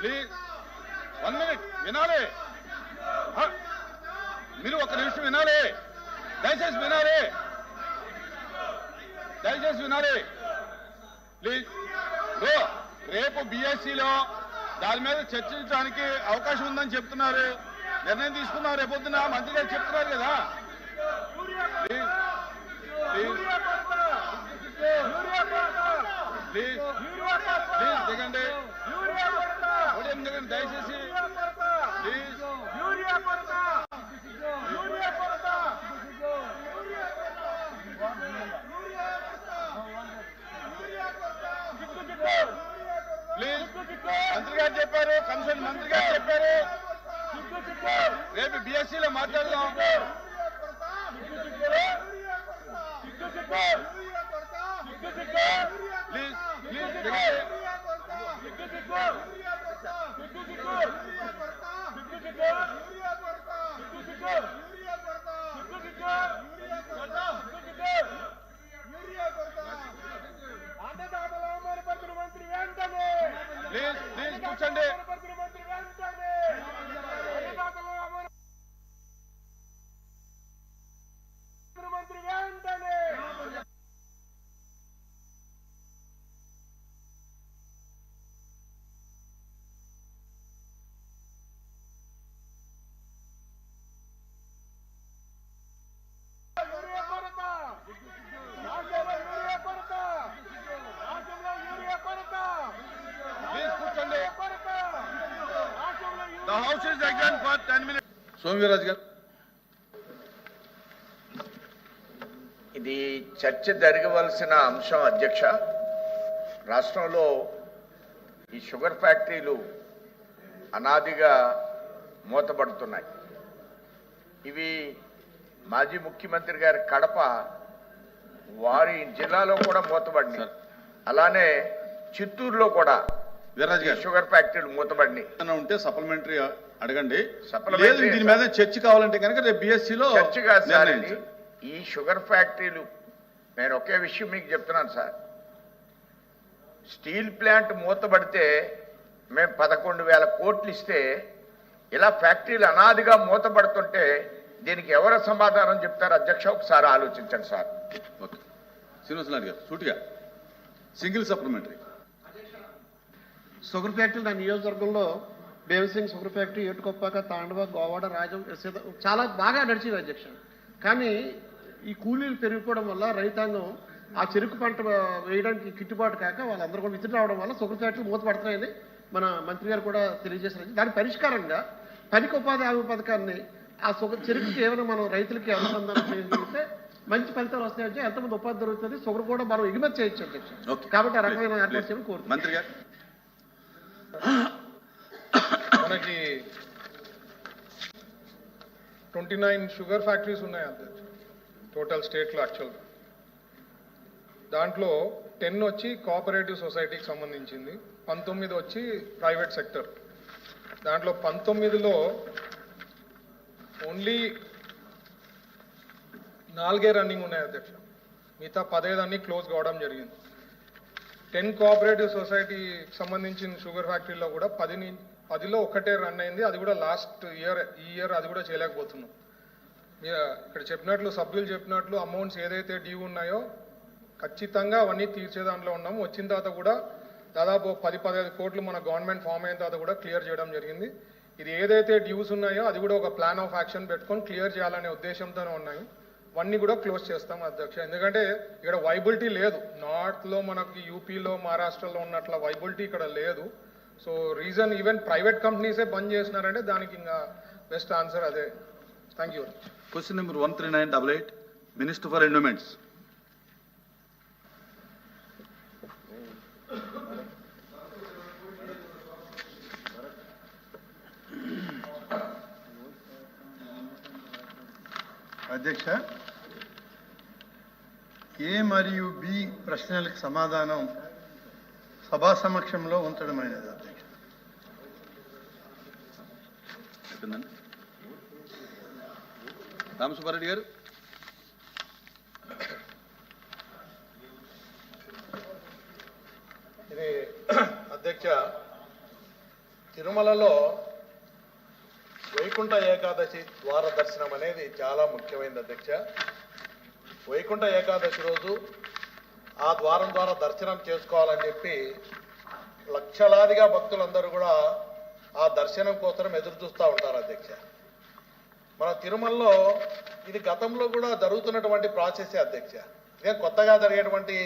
Please. One minute. వినాలి. మీరు ఒక నిమిషం వినాలి. దయచేసి వినాలి. దయచేసి వినాలి. ప్లీజ్. రేపు బిఎస్సిలో దాని మీద చర్చించడానికి అవకాశం ఉందని చెప్తున్నారు. నిర్ణయం తీసుకున్నాం రేపొద్దున మంత్రి గారు చెప్తున్నారు కదా. ప్లీజ్. ప్లీజ్. ప్లీజ్. ప్లీజ్. దిగండి. దయచేసి ప్లీజ్ ప్లీజ్ మంత్రి గారు చెప్పారు కమిషన్ మంత్రి గారు చెప్పారు రేపు బిఎస్సీలో మాట్లాడదాం ప్లీజ్ ప్లీజ్ దిగండి అన్నదాతల అవమానపరిచిన మంత్రి వెంటనే ప్లీజ్ ప్లీజ్ కూర్చోండి. House is again for ten minutes Somaveeraju గారు. ఇది చర్చ జరగవలసిన అంశం అధ్యక్ష. రాష్ట్రంలో ఈ షుగర్ ఫ్యాక్టరీలు అనాదిగా మూతపడుతున్నాయి. ఇవి మాజీ ముఖ్యమంత్రి గారి కడప వారి జిల్లాలో కూడా మూతపడినాయి. సార్. అలానే చిత్తూరులో కూడా షుగర్ ఫ్యాక్టరీలు మూతపడినాయి ఏమైనా ఉంటే సప్లిమెంటరీ అడగండి. లేదు దీని మీద చర్చ కావాలంటే కనుక రేపు బిఎస్సిలో చర్చ కాదు సార్. ఈ షుగర్ ఫ్యాక్టరీలు. నేను ఒకే విషయం మీకు చెప్తున్నాను సార్. స్టీల్ ప్లాంట్ మూతపడితే మేము పదకొండు వేల కోట్లు ఇస్తే ఇలా ఫ్యాక్టరీలు అనాదిగా మూతపడుతుంటే దీనికి ఎవరు సమాధానం చెప్తారు? అధ్యక్ష ఒకసారి ఆలోచించండి సార్. ఓకే. శ్రీనివాసరావు గారు సూటిగా. Single supplementary. షుగర్ ఫ్యాక్టరీ నా నియోజకవర్గంలో బేవసింగ్ షుగర్ ఫ్యాక్టరీ ఏటుకొప్పాక తాండవ గోవాడ రాజం సీత- చాలా బాగా నడిచింది అధ్యక్ష కానీ ఈ కూలీలు పెరిగిపోవడం వల్ల రైతాంగం ఆ చెరుకు పంట వేయడానికి గిట్టుబాటు కాక వాళ్ళందరూ కూడా విత్తి రావడం వల్ల షుగర్ ఫ్యాక్టరీ మూతపడుతున్నాయని మన మంత్రి గారు కూడా తెలియజేశారు దాని పరిష్కారంగా పనికి ఉపాధి హామీ పథకాన్ని ఆ షుగర్ చెరుకుకి ఏమైనా మనం రైతులకి అనుసంధానం చేయగలిగితే మంచి ఫలితాలు వస్తాయంటే ఎంతమంది ఉపాధి దొరుకుతుంది షుగర్ కూడా మనం ఎగుమతి చేయొచ్చు కాబట్టి ఆ రకమైన మంత్రి గారు. మనకి ట్వంటీ నైన్ షుగర్ ఫ్యాక్టరీస్ ఉన్నాయి అధ్యక్ష టోటల్ స్టేట్లో యాక్చువల్గా దాంట్లో టెన్ వచ్చి కోఆపరేటివ్ సొసైటీకి సంబంధించింది పంతొమ్మిది వచ్చి ప్రైవేట్ సెక్టర్. దాంట్లో పంతొమ్మిదిలో ఓన్లీ నాలుగే రన్నింగ్ ఉన్నాయి అధ్యక్ష. మిగతా పదహైదు అన్నీ క్లోజ్ కావడం జరిగింది. టెన్ కోఆపరేటివ్ సొసైటీకి సంబంధించిన షుగర్ ఫ్యాక్టరీలో కూడా పది పదిలో ఒకటే రన్ అయింది. అది కూడా లాస్ట్ ఇయర్ ఈ ఇయర్ అది కూడా చేయలేకపోతున్నాం. ఇక్కడ చెప్పినట్లు సభ్యులు చెప్పినట్లు అమౌంట్స్ ఏదైతే డ్యూ ఉన్నాయో ఖచ్చితంగా అవన్నీ తీర్చే దాంట్లో ఉన్నాము వచ్చిన తర్వాత కూడా దాదాపు పది పదహైదు కోట్లు మన గవర్నమెంట్ ఫామ్ అయిన తర్వాత కూడా క్లియర్ చేయడం జరిగింది. ఇది ఏదైతే డ్యూస్ ఉన్నాయో అది కూడా ఒక ప్లాన్ ఆఫ్ యాక్షన్ పెట్టుకొని క్లియర్ చేయాలనే ఉద్దేశంతోనే ఉన్నాయి. అవన్నీ కూడా క్లోజ్ చేస్తాం అధ్యక్ష. ఎందుకంటే ఇక్కడ వైబిలిటీ లేదు. నార్త్లో మనకి యూపీలో మహారాష్ట్రలో ఉన్నట్ల వైబిలిటీ ఇక్కడ లేదు. సో రీజన్ ఈవెన్ ప్రైవేట్ కంపెనీసే బంద్ చేసినారంటే దానికి ఇంకా బెస్ట్ ఆన్సర్ అదే. Thank you question number one three nine double eight minister for endowments అధ్యక్ష ఏ మరియు బి ప్రశ్నలకు సమాధానం సభా సమక్షంలో ఉంచడమైనది రామసుబ్బారెడ్డి గారు. ఇది అధ్యక్ష తిరుమలలో వైకుంఠ ఏకాదశి ద్వార దర్శనం అనేది చాలా ముఖ్యమైనది అధ్యక్ష. వైకుంఠ ఏకాదశి రోజు ఆ ద్వారం ద్వారా దర్శనం చేసుకోవాలని చెప్పి లక్షలాదిగా భక్తులందరూ కూడా ఆ దర్శనం కోసం ఎదురు చూస్తూ ఉంటారు అధ్యక్ష. మన తిరుమలలో ఇది గతంలో కూడా జరుగుతున్నటువంటి ప్రాసెసే అధ్యక్ష. ఇదేం కొత్తగా జరిగేటువంటి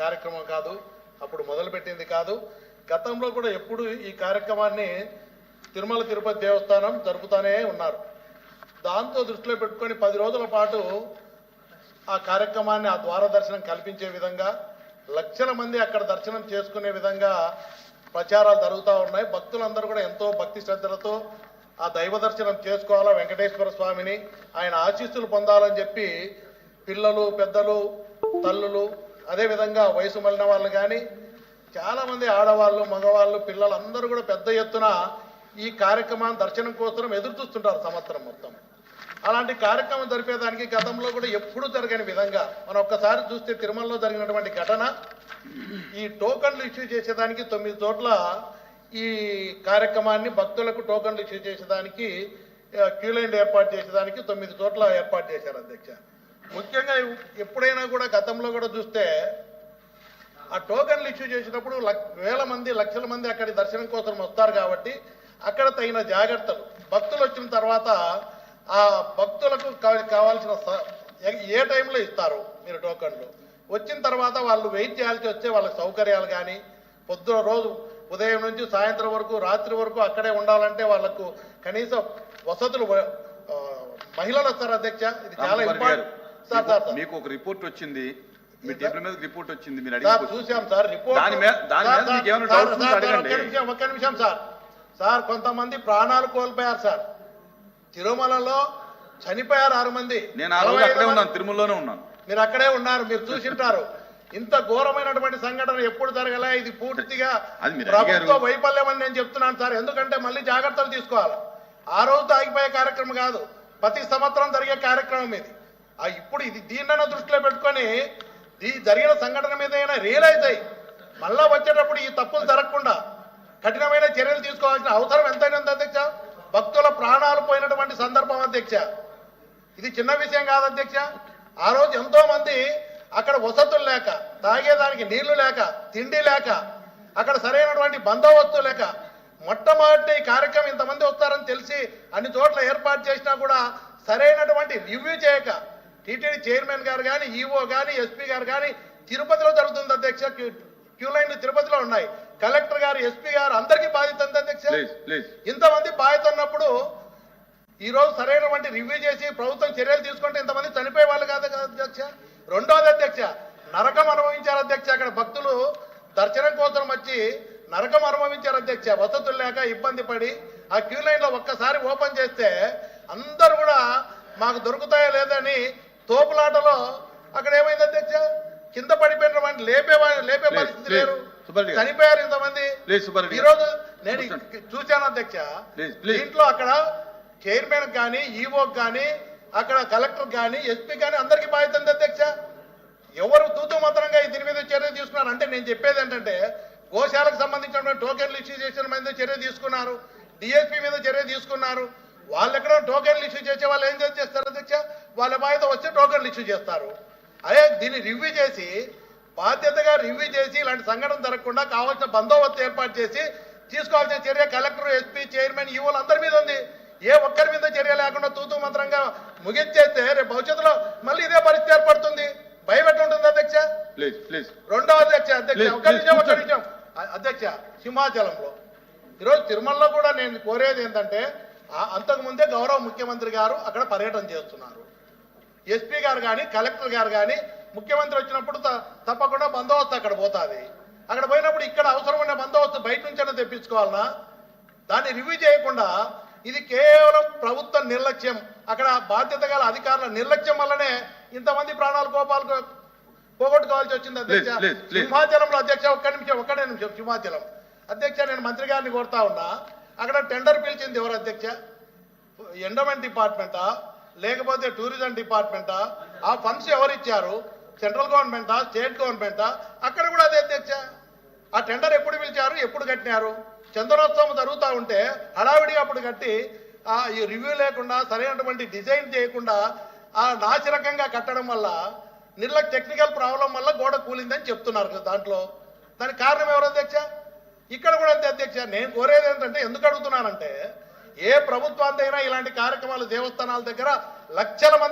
కార్యక్రమం కాదు అప్పుడు మొదలుపెట్టింది కాదు. గతంలో కూడా ఎప్పుడు ఈ కార్యక్రమాన్ని తిరుమల తిరుపతి దేవస్థానం జరుపుతానే ఉన్నారు. దాంతో దృష్టిలో పెట్టుకొని పది రోజుల పాటు ఆ కార్యక్రమాన్ని ఆ ద్వార దర్శనం కల్పించే విధంగా లక్షల మంది అక్కడ దర్శనం చేసుకునే విధంగా ప్రచారాలు జరుగుతూ ఉన్నాయి. భక్తులందరూ కూడా ఎంతో భక్తి శ్రద్ధలతో ఆ దైవ దర్శనం చేసుకోవాలా వెంకటేశ్వర స్వామిని. ఆయన ఆశీస్సులు పొందాలని చెప్పి పిల్లలు పెద్దలు తల్లులు అదేవిధంగా వయసు మళ్ళిన వాళ్ళు కానీ చాలామంది ఆడవాళ్ళు మగవాళ్ళు పిల్లలు అందరూ కూడా పెద్ద ఎత్తున ఈ కార్యక్రమాన్ని దర్శనం కోసం ఎదురు చూస్తుంటారు సంవత్సరం మొత్తం. అలాంటి కార్యక్రమం జరిపేదానికి గతంలో కూడా ఎప్పుడూ జరగని విధంగా మనం ఒక్కసారి చూస్తే తిరుమలలో జరిగినటువంటి ఘటన ఈ టోకన్లు ఇష్యూ చేసేదానికి తొమ్మిది చోట్ల ఈ కార్యక్రమాన్ని భక్తులకు టోకన్లు ఇష్యూ చేసేదానికి ఆ, ఏర్పాటు చేసేదానికి తొమ్మిది చోట్ల ఏర్పాటు చేశారు అధ్యక్ష. ముఖ్యంగా ఎప్పుడైనా కూడా గతంలో కూడా చూస్తే ఆ టోకన్లు ఇష్యూ చేసినప్పుడు లక్- వేల మంది లక్షల మంది అక్కడి దర్శనం కోసం వస్తారు కాబట్టి అక్కడ తగిన జాగ్రత్తలు. భక్తులు వచ్చిన తర్వాత ఆ భక్తులకు కావాల్సిన ఏ- టైంలో ఇస్తారు మీరు టోకన్లు? వచ్చిన తర్వాత వాళ్ళు వెయిట్ చేయాల్సి వస్తే వాళ్ళ సౌకర్యాలు కానీ పొద్దున రోజు ఉదయం నుంచి సాయంత్రం వరకు రాత్రి వరకు అక్కడే ఉండాలంటే వాళ్ళకు కనీసం వసతులు మహిళలు వస్తారు అధ్యక్ష ఇది చాలా ఇంపార్టెంట్. Sir sir sir. మీకు ఒక రిపోర్ట్ వచ్చింది. మీ సార్? టేబుల్ మీద రిపోర్ట్ వచ్చింది మీరు సార్ చూసాం సార్ రిపోర్ట్. దాని మీద- దాని మీద మీకు ఏమైనా doubts ఉంటే అడగండి. ఒక్క నిమిషం ఒక్క నిమిషం సార్. సార్ కొంతమంది ప్రాణాలు కోల్పోయారు సార్. తిరుమలలో చనిపోయారు ఆరు మంది. నేను ఆ రోజు అక్కడే ఉన్నాను తిరుమలలోనే ఉన్నాను. మీరు అక్కడే ఉన్నారు మీరు చూసింటారు. ఇంత ఘోరమైనటువంటి సంఘటన ఎప్పుడు జరగలే? ఇది పూర్తిగా ప్రభుత్వ అడిగారు. వైఫల్యం అని నేను చెప్తున్నాను సార్. ఎందుకంటే మళ్ళీ జాగ్రత్తలు తీసుకోవాలి. ఆ రోజు ఆగిపోయే కార్యక్రమం కాదు ప్రతి సంవత్సరం జరిగే కార్యక్రమం ఇది. ఆ ఇప్పుడు ఇది దీన్నైనా దృష్టిలో పెట్టుకొని ఈ జరిగిన సంఘటన మీద అయినా రియలైజ్ అయ్యి మళ్ళా వచ్చేటప్పుడు ఈ తప్పులు జరగకుండా కఠినమైన చర్యలు తీసుకోవాల్సిన అవసరం ఎంతైనా ఉంది అధ్యక్ష. భక్తుల ప్రాణాలు పోయినటువంటి సందర్భం అధ్యక్ష. ఇది చిన్న విషయం కాదు అధ్యక్ష. ఆ రోజు ఎంతో మంది అక్కడ వసతులు లేక తాగేదానికి నీళ్ళు లేక తిండి లేక అక్కడ సరైనటువంటి బందోబస్తు లేక మొట్టమొదటి కార్యక్రమం ఇంతమంది వస్తారని తెలిసి అన్ని చోట్ల ఏర్పాటు చేసినా కూడా సరైనటువంటి రివ్యూ చేయక టీటీడీ చైర్మన్ గారు కానీ ఈఓ కానీ ఎస్పీ గారు కానీ తిరుపతిలో జరుగుతుంది అధ్యక్ష. క్యూ- క్యూ లైన్లు తిరుపతిలో ఉన్నాయి. కలెక్టర్ గారు ఎస్పీ గారు అందరికీ బాధ్యత అధ్యక్ష. ఇంతమంది బాధ్యత ఉన్నప్పుడు ఈ రోజు సరైనటువంటి రివ్యూ చేసి ప్రభుత్వం చర్యలు తీసుకుంటే ఇంతమంది చనిపోయే వాళ్ళు కాదు కదా అధ్యక్ష. రెండోది అధ్యక్ష నరకం అనుభవించారు అధ్యక్ష. అక్కడ భక్తులు దర్శనం కోసం వచ్చి నరకం అనుభవించారు అధ్యక్ష. వసతులు లేక ఇబ్బంది పడి ఆ క్యూ లైన్లో ఒక్కసారి ఓపెన్ చేస్తే అందరూ కూడా మాకు దొరుకుతాయో లేదని తోపులాటలో అక్కడ ఏమైంది అధ్యక్ష? కింద పడిపోయినటువంటి లేపే లేపే పరిస్థితి. లేరు. చనిపోయారు ఇంతమంది. ఈ. రోజు నేను చూశాను అధ్యక్ష. దీంట్లో అక్కడ చైర్మన్ కానీ ఈఓ కానీ అక్కడ కలెక్టర్ కానీ ఎస్పీ కానీ అందరికీ బాధ్యత ఉంది అధ్యక్ష. ఎవరు తూతు మాత్రంగా దీని మీద చర్య తీసుకున్నారు? అంటే నేను చెప్పేది ఏంటంటే గోశాలకు సంబంధించినటువంటి టోకెన్లు ఇష్యూ చేసిన మీద చర్య తీసుకున్నారు. డిఎస్పీ మీద చర్య తీసుకున్నారు. వాళ్ళు ఎక్కడ టోకెన్లు ఇష్యూ చేసే వాళ్ళు ఏం చేస్తారు అధ్యక్ష? వాళ్ళ బాధ్యత వచ్చే టోకెన్లు ఇష్యూ చేస్తారు. అదే దీన్ని రివ్యూ చేసి బాధ్యతగా రివ్యూ చేసి ఇలాంటి సంఘటన జరగకుండా కావాల్సిన బందోబస్తు ఏర్పాటు చేసి తీసుకోవాల్సిన చర్య కలెక్టర్ ఎస్పీ చైర్మన్ ఈవోలు అందరి మీద ఉంది. ఏ ఒక్కరి మీద చర్య లేకుండా తూతూ మంత్రంగా ముగించేస్తే రేపు భవిష్యత్తులో మళ్ళీ ఇదే పరిస్థితి ఏర్పడుతుంది. భయం ఎట్లా ఉంటుంది అధ్యక్ష? ప్లీజ్ ప్లీజ్ రెండో అధ్యక్ష అధ్యక్ష ఒక్క నిమిషం ఒక్క. నిమిషం. అధ్యక్ష సింహాచలంలో. ఈరోజు తిరుమలలో కూడా నేను కోరేది ఏంటంటే ఆ- అంతకు ముందే గౌరవ ముఖ్యమంత్రి గారు అక్కడ పర్యటన చేస్తున్నారు. ఎస్పీ గారు కానీ కలెక్టర్ గారు కానీ ముఖ్యమంత్రి వచ్చినప్పుడు తప్పకుండా బందోబస్తు అక్కడ పోతుంది. అక్కడ పోయినప్పుడు ఇక్కడ అవసరమైన బందోబస్తు బయట నుంచైనా తెప్పించుకోవాలనా? దాన్ని రివ్యూ చేయకుండా ఇది కేవలం ప్రభుత్వ నిర్లక్ష్యం. అక్కడ బాధ్యత గల అధికారుల నిర్లక్ష్యం వల్లనే ఇంతమంది ప్రాణాలు కోపాలు పోగొట్టుకోవాల్సి వచ్చింది అధ్యక్ష. సింహాచలంలో అధ్యక్ష ఒక్క నిమిషం ఒక్కడే నిమిషం సింహాచలం. అధ్యక్ష నేను మంత్రి గారిని కోరుతా ఉన్నా. అక్కడ టెండర్ పిలిచింది ఎవరు అధ్యక్ష? ఎండోమెంట్ డిపార్ట్మెంటా? లేకపోతే టూరిజం డిపార్ట్మెంటా? ఆ ఫండ్స్ ఎవరు ఇచ్చారు సెంట్రల్ గవర్నమెంటా స్టేట్ గవర్నమెంటా? అక్కడ కూడా అదే అధ్యక్ష ఆ టెండర్ ఎప్పుడు పిలిచారు ఎప్పుడు కట్టినారు? చంద్రోత్సవం జరుగుతూ ఉంటే హడావిడిగా అప్పుడు కట్టి ఆ ఈ రివ్యూ లేకుండా సరైనటువంటి డిజైన్ చేయకుండా ఆ నాసిరకంగా కట్టడం వల్ల నిర్లక్ టెక్నికల్ ప్రాబ్లం వల్ల గోడ కూలిందని చెప్తున్నారు కదా దాంట్లో. దానికి కారణం ఎవరు అధ్యక్ష? ఇక్కడ కూడా అంతే అధ్యక్ష. నేను కోరేది ఏంటంటే ఎందుకు అడుగుతున్నానంటే ఏ ప్రభుత్వాంతైనా ఇలాంటి కార్యక్రమాలు దేవస్థానాల దగ్గర లక్షల మంది